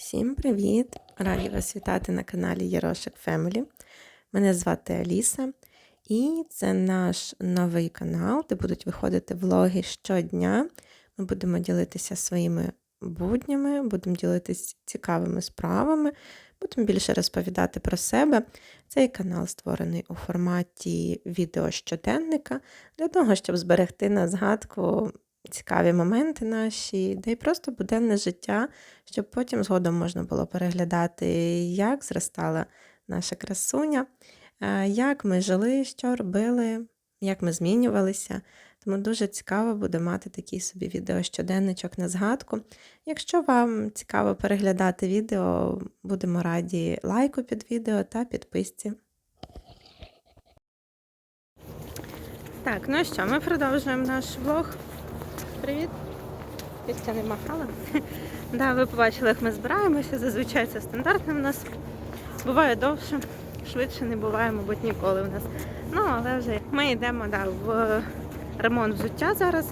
Всім привіт! Раді вас вітати на каналі Єрошик Фемелі. Мене звати Аліса, і це наш новий канал, де будуть виходити влоги щодня. Ми будемо ділитися своїми буднями, будемо ділитися цікавими справами, будемо більше розповідати про себе. Цей канал створений у форматі відео щоденника для того, щоб зберегти на згадку цікаві моменти наші, де й просто буденне життя, щоб потім згодом можна було переглядати, як зростала наша красуня, е, як ми жили, що робили, як ми змінювалися. Тому дуже цікаво буде мати такий собі відеощоденничок на згадку. Якщо вам цікаво переглядати відео, будемо раді лайку під відео та підписці. Так, ну що, ми продовжуємо наш влог. Привіт! Кістя не махала. да, ви побачили, як ми збираємося. Зазвичай це стандартно в нас. Буває довше, швидше не буває, мабуть, ніколи в нас. Ну, але вже ми йдемо да, в ремонт взуття зараз,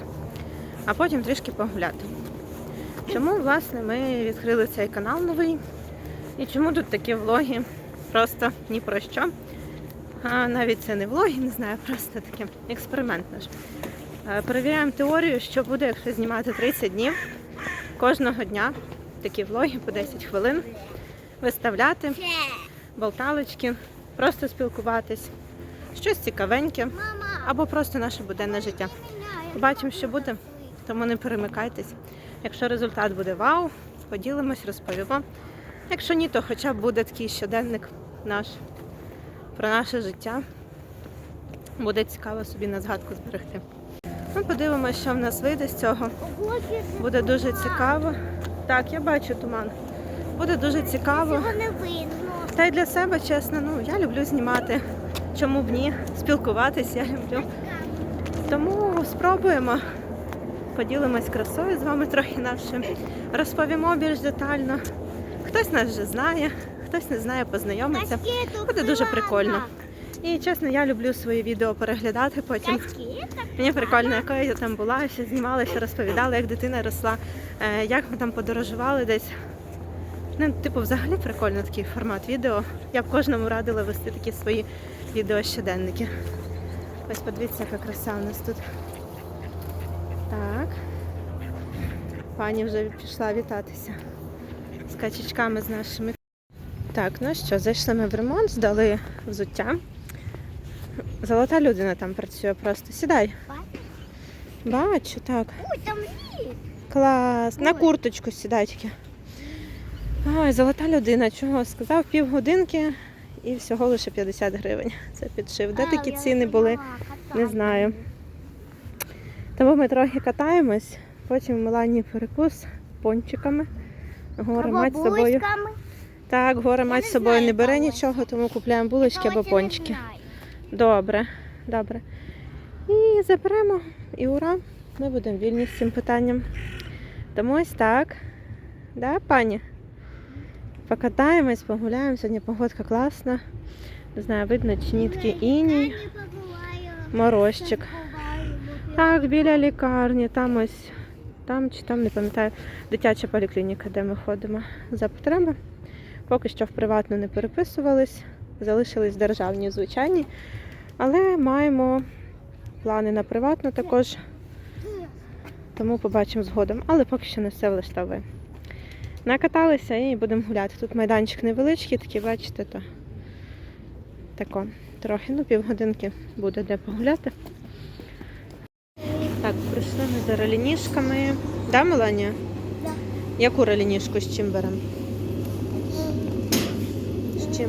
а потім трішки погуляти. Чому, власне, ми відкрили цей канал новий? І чому тут такі влоги? Просто ні про що. А навіть це не влоги, не знаю, просто таке експеримент наш. Е, Перевіряємо теорію, що буде, якщо знімати 30 днів кожного дня такі влоги по 10 хвилин, виставляти болталочки, просто спілкуватись, щось цікавеньке або просто наше буденне життя. Побачимо, що буде, тому не перемикайтесь. Якщо результат буде вау, поділимось, розповімо. Якщо ні, то хоча б буде такий щоденник наш про наше життя. Буде цікаво собі на згадку зберегти. Ми подивимося, що в нас вийде з цього. Буде дуже цікаво. Так, я бачу туман. Буде дуже цікаво. Та й для себе, чесно, ну я люблю знімати. Чому б ні? Спілкуватись я люблю. Тому спробуємо. Поділимось красою з вами трохи нашим. Розповімо більш детально. Хтось нас вже знає, хтось не знає, познайомиться. Буде дуже прикольно. І чесно, я люблю свої відео переглядати потім. Мені прикольно, якою я там була, що знімалася, розповідала, як дитина росла, е, як ми там подорожували десь. Ну, типу, взагалі прикольно такий формат відео. Я б кожному радила вести такі свої відео щоденники. Ось подивіться, яка краса у нас тут. Так. Пані вже пішла вітатися з качечками з нашими. Так, ну що, зайшли ми в ремонт, здали взуття. Золота людина там працює просто. Сідай. Бачу, так. Ой, там ліс. Клас. На курточку сідай тільки. Ой, золота людина. Чого сказав? Півгодинки і всього лише 50 гривень. Це підшив. Де такі ціни були? Не знаю. Тому ми трохи катаємось, потім в Милані перекус пончиками. Горе мать з собою. Так, горе мать з собою не бере нічого, тому купляємо булочки або пончики. Добре, добре. І заберемо, і ура, ми будемо вільні з цим питанням. Тому ось так. Да, пані? Покатаємось, погуляємо. Сьогодні погодка класна. Не знаю, видно чи ні такий іній. Морозчик. Так, біля лікарні, там ось, там чи там, не пам'ятаю, дитяча поліклініка, де ми ходимо за потреби. Поки що в приватну не переписувались, залишились державні звичайні, але маємо плани на приватну також, тому побачимо згодом, але поки що не все влаштовує. Накаталися і будемо гуляти. Тут майданчик невеличкий, такий, бачите, то тако, трохи, ну півгодинки буде де погуляти. Так, прийшли ми за релінішками. Да, Меланія? Да. Яку релінішку з чим беремо? З чим?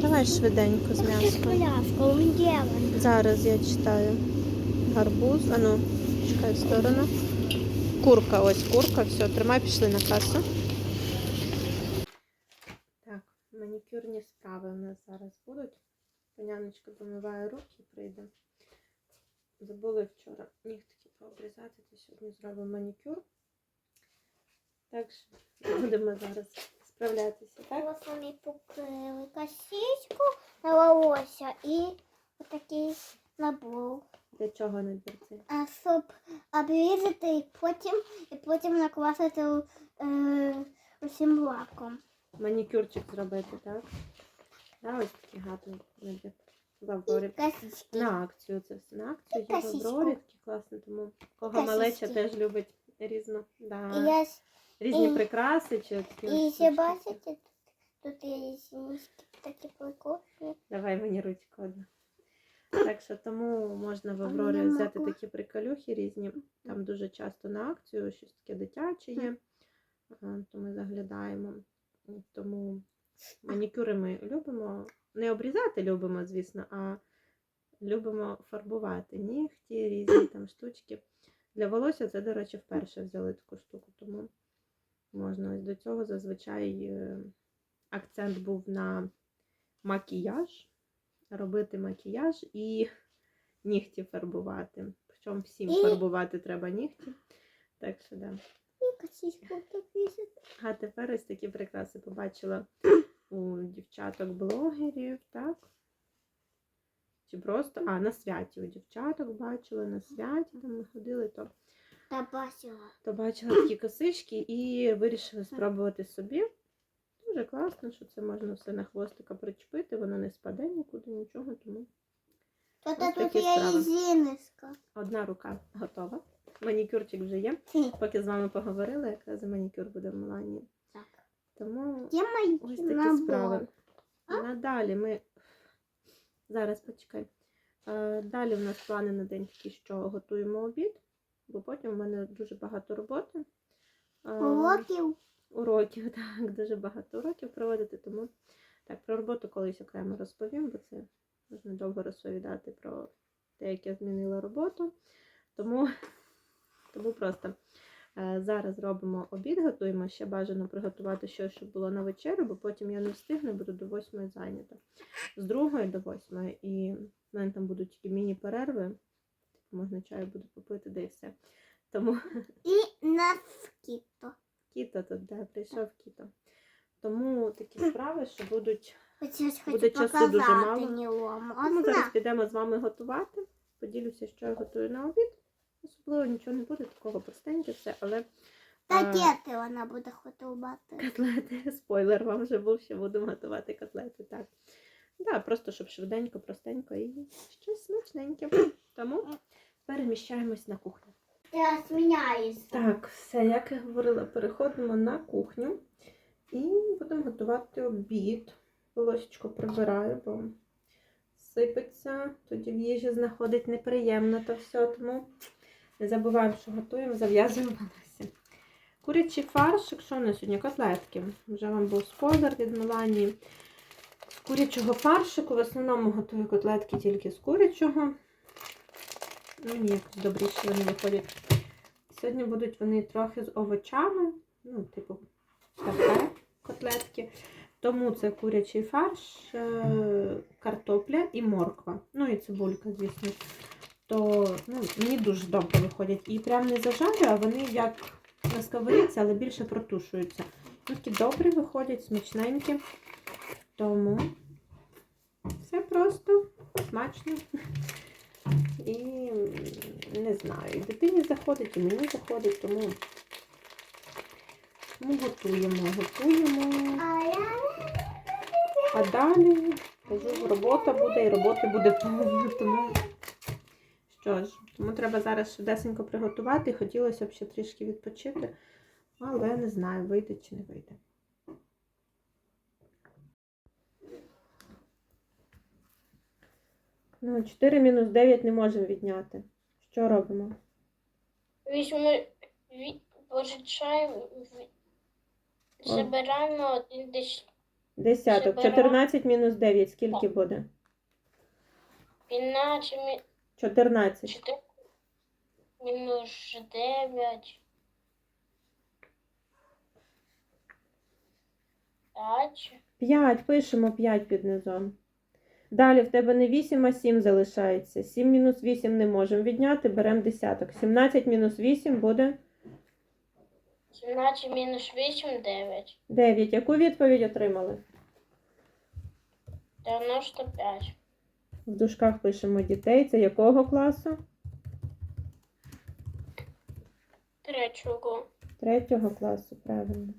Давай швиденько з м'яском. Зараз я читаю. Гарбуз, а ну, чекай в сторону. Курка, ось курка, все, тримай, пішли на касу. Так, манікюрні справи у нас зараз будуть. Паняночка помиває руки прийде. Забули вчора нігтики пообрізати, то сьогодні зробимо манікюр. Так що будемо зараз справлятися, так? Ось вони покрили косичку на волосся і отакий набор. Для чого набір цей? А щоб обрізати і потім, і потім накласти е, усім лаком. Манікюрчик зробити, так? Да, ось такий гарний набір. Косички. На акцію це все на акцію. І Є косичку. Аврорі, такі класно, тому кого Косички. малеча теж любить різну, да, І я різні і- прикраси чи такі і ось ще штучки. бачите, тут, тут є сінічки такі прикольні. Давай мені ручку одну. Так що тому можна в Аврорі взяти такі приколюхи різні. Там дуже часто на акцію щось таке дитяче є, то ми заглядаємо. Тому манікюри ми любимо. Не обрізати любимо, звісно, а любимо фарбувати нігті, різні там штучки. Для волосся це, до речі, вперше взяли таку штуку, тому можна ось до цього зазвичай е, акцент був на макіяж, робити макіяж і нігті фарбувати. Причому всім фарбувати треба нігті. Так що да. А тепер ось такі прикраси побачила у дівчаток-блогерів, так? Чи просто, а, на святі у дівчаток бачила, на святі там ми ходили, то, Та бачила. то бачила такі косички і вирішила спробувати собі. Дуже класно, що це можна все на хвостика причепити, воно не спаде нікуди, нічого, тому Тут, Ось тут справи. резиночка. одна рука готова. Манікюрчик вже є. Поки з вами поговорила, якраз і манікюр буде в Милані. Так. Тому Є мої Ось такі набор. справи. А? Надалі ми. Зараз почекай. Е, Далі в нас плани на день такі, що готуємо обід, бо потім в мене дуже багато роботи. Уроків. Уроків, так, дуже багато уроків проводити, тому так, про роботу колись окремо розповім, бо це можна довго розповідати про те, як я змінила роботу. Тому, тому просто е, зараз робимо обід, готуємо ще бажано приготувати щось, щоб було на вечерю, бо потім я не встигну, буду до восьмої зайнята. З другої до восьмої. І в мене там будуть тільки міні-перерви. Можна чаю буду попити, де і все. Тому І наскіто. Кіто тут, да, прийшов кіто. Тому такі справи, що будуть. Буде часу дуже мало. Тому зараз підемо з вами готувати. Поділюся, що я готую на обід. Особливо нічого не буде, такого простеньке все, але Котлети вона буде готувати. котлети, спойлер вам вже був, що будемо готувати котлети. Так. Да, просто щоб швиденько, простенько і щось смачненьке. Тому переміщаємось на кухню. Я зміняюся. Так, все, як я говорила, переходимо на кухню і будемо готувати обід. Волосечко прибираю, бо сипеться, тоді в їжі знаходить неприємно то все, тому не забуваємо, що готуємо, зав'язуємо волосся. Курячий фарш, якщо у нас сьогодні котлетки, вже вам був спойлер від Меланії. З курячого фаршику в основному готую котлетки тільки з курячого. Мені якось добріше вони виходять. Сьогодні будуть вони трохи з овочами, ну, типу, таке котлетки. Тому це курячий фарш, е, картопля і морква. Ну і цибулька, звісно. То ну, мені дуже добре виходять. І прям не зажарю, а вони як на сковорідці, але більше протушуються. Ну, такі добрі виходять, смачненькі. Тому все просто, смачно. І не знаю, і дитині заходить, і мені заходить, тому, тому готуємо, готуємо. А далі кажу, робота буде і роботи буде повно. Тому що ж, тому треба зараз швидесенько приготувати. Хотілося б ще трішки відпочити, але не знаю, вийде чи не вийде. Ну, 4 мінус 9 не можемо відняти. Що робимо? Візьмемо, ві- позичаємо, забираємо один десь Десяток. Заберемо. 14 мінус 9. Скільки буде? 15, мі- 14. 4, мінус 9, 5, 5. Пишемо 5 під низом. Далі в тебе не 8, а 7 залишається. 7 мінус 8 не можемо відняти, беремо десяток. 17 мінус 8 буде 17 мінус 8, 9, 9. Яку відповідь отримали? 95. В дужках пишемо дітей. Це якого класу? Третього. Третього класу, правильно.